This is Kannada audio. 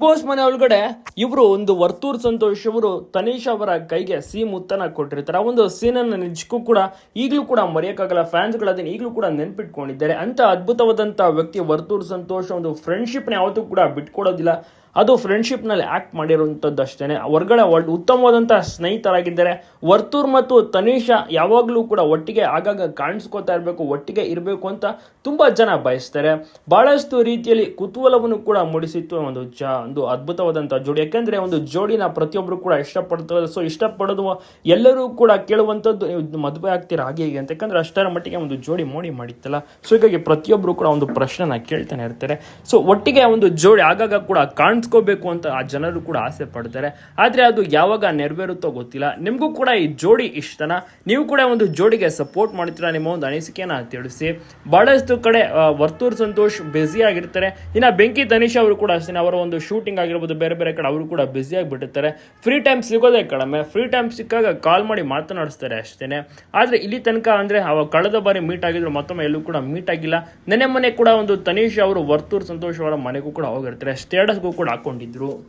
ಬಾಸ್ ಮನೆ ಒಳಗಡೆ ಇವರು ಒಂದು ವರ್ತೂರ್ ಸಂತೋಷ್ ಅವರು ತನೀಶ್ ಅವರ ಕೈಗೆ ಸಿ ಮುತ್ತನ ಕೊಟ್ಟಿರ್ತಾರೆ. ಆ ಒಂದು ಸೀನನ್ನು ನಿಜಕ್ಕೂ ಕೂಡ ಈಗಲೂ ಕೂಡ ಮರೆಯೋಕ್ಕಾಗಲ್ಲ. ಫ್ಯಾನ್ಸ್ಗಳು ಅದನ್ನ ಈಗಲೂ ಕೂಡ ನೆನ್ಪಿಟ್ಕೊಂಡಿದ್ದಾರೆ. ಅಂತ ಅದ್ಭುತವಾದಂಥ ವ್ಯಕ್ತಿ ವರ್ತೂರ್ ಸಂತೋಷ್ ಒಂದು ಫ್ರೆಂಡ್ಶಿಪ್ನ ಯಾವತ್ತೂ ಕೂಡ ಬಿಟ್ಕೊಡೋದಿಲ್ಲ. ಅದು ಫ್ರೆಂಡ್ಶಿಪ್ನಲ್ಲಿ ಆ್ಯಕ್ಟ್ ಮಾಡಿರುವಂಥದ್ದು ಅಷ್ಟೇ ಹೊರಗಡೆ ಉತ್ತಮವಾದಂಥ ಸ್ನೇಹಿತರಾಗಿದ್ದಾರೆ ವರ್ತೂರ್ ಮತ್ತು ತನಿಷಾ ಯಾವಾಗಲೂ ಕೂಡ ಒಟ್ಟಿಗೆ ಆಗಾಗ ಕಾಣಿಸ್ಕೋತಾ ಇರಬೇಕು, ಒಟ್ಟಿಗೆ ಇರಬೇಕು ಅಂತ ತುಂಬ ಜನ ಬಯಸ್ತಾರೆ. ಬಹಳಷ್ಟು ರೀತಿಯಲ್ಲಿ ಕುತೂಹಲವನ್ನು ಕೂಡ ಮೂಡಿಸಿತ್ತು ಒಂದು ಜ, ಒಂದು ಅದ್ಭುತವಾದಂಥ ಜೋಡಿ. ಯಾಕೆಂದರೆ ಒಂದು ಜೋಡಿನ ಪ್ರತಿಯೊಬ್ಬರು ಕೂಡ ಇಷ್ಟಪಡ್ತಾರೆ. ಸೊ ಇಷ್ಟಪಡೋದು ಎಲ್ಲರೂ ಕೂಡ ಕೇಳುವಂಥದ್ದು ನೀವು ಮದುವೆ ಆಗ್ತೀರಾ, ಹಾಗೆ ಹೀಗೆ ಅಂತ. ಯಾಕಂದರೆ ಅಷ್ಟರ ಮಟ್ಟಿಗೆ ಒಂದು ಜೋಡಿ ಮೋಡಿ ಮಾಡಿತ್ತಲ್ಲ. ಸೊ ಹೀಗಾಗಿ ಪ್ರತಿಯೊಬ್ಬರು ಕೂಡ ಒಂದು ಪ್ರಶ್ನೆನ ಕೇಳ್ತಾನೆ ಇರ್ತಾರೆ. ಸೊ ಒಟ್ಟಿಗೆ ಒಂದು ಜೋಡಿ ಆಗಾಗ ಕೂಡ ಕಾಣಿಸ್ಕೋಬೇಕು ಅಂತ ಆ ಜನರು ಕೂಡ ಆಸೆ ಪಡ್ತಾರೆ. ಆದರೆ ಅದು ಯಾವಾಗ ನೆರವೇರುತ್ತೋ ಗೊತ್ತಿಲ್ಲ. ನಿಮಗೂ ಕೂಡ ಈ ಜೋಡಿ ಇಷ್ಟನ? ನೀವು ಕೂಡ ಒಂದು ಜೋಡಿಗೆ ಸಪೋರ್ಟ್ ಮಾಡ್ತೀರಾ? ನಿಮ್ಮ ಒಂದು ಅನಿಸಿಕೆಯನ್ನು ತಿಳಿಸಿ. ಬಹಳಷ್ಟು ಕಡೆ ವರ್ತೂರ್ ಸಂತೋಷ್ ಬ್ಯುಸಿ ಆಗಿರ್ತಾರೆ. ಇನ್ನು ಬೆಂಕಿ ತನಿಷ್ ಅವರು ಕೂಡ ಅಷ್ಟೇ ಅವರ ಒಂದು ಶೂಟಿಂಗ್ ಆಗಿರ್ಬೋದು, ಬೇರೆ ಬೇರೆ ಕಡೆ ಅವರು ಕೂಡ ಬ್ಯುಸಿ ಆಗಿಬಿಟ್ಟಿರ್ತಾರೆ. ಫ್ರೀ ಟೈಮ್ ಸಿಗೋದೇ ಕಡಿಮೆ. ಫ್ರೀ ಟೈಮ್ ಸಿಕ್ಕಾಗ ಕಾಲ್ ಮಾಡಿ ಮಾತನಾಡಿಸ್ತಾರೆ ಅಷ್ಟೇ ಆದರೆ ಇಲ್ಲಿ ತನಕ ಅಂದರೆ, ಅವ ಕಳೆದ ಬಾರಿ ಮೀಟ್ ಆಗಿದ್ರು, ಮತ್ತೊಮ್ಮೆ ಎಲ್ಲೂ ಕೂಡ ಮೀಟ್ ಆಗಿಲ್ಲ. ನೆನೆ ಮನೆ ಕೂಡ ಒಂದು ತನೀಶ್ ಅವರು, ವರ್ತೂರ್ ಸಂತೋಷ್ ಅವರ ಮನೆಗೂ ಕೂಡ ಹೋಗಿರ್ತಾರೆ. ಸ್ಟೇಟಸ್ಗೂ ಕೂಡ ಹಾಕೊಂಡಿದ್ರು.